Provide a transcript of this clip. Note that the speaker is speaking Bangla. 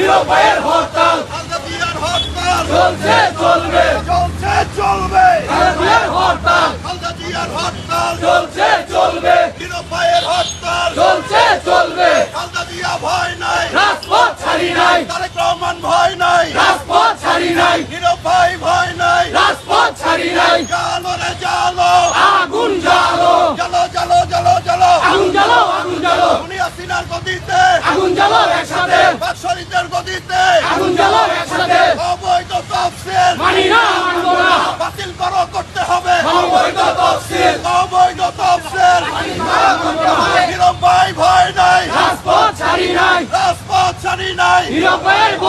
নিরুপায়ের হরতাল। চলছে চলবে। চলছে চলবে। হরতাল। হরতাল। চলছে চলবে। নিরুপায়ের হরতাল। চলছে চলবে। খালেদা জিয়া ভয় নাই। রাজপথ ছাড়ি নাই। তারেক রহমান ভয় নাই। রাজপথ ছাড়ি নাই। নিরুপায় ভয় নাই। রাজপথ ছাড়ি নাই। জালো রে জালো আগুন জ্বালো। জালো জালো জালো জালো আগুন জ্বালো আগুন জ্বালো। দুনিয়া সিনার গদিতে আগুন জ্বালো একসাথে। নিরুপায় ভয় নাই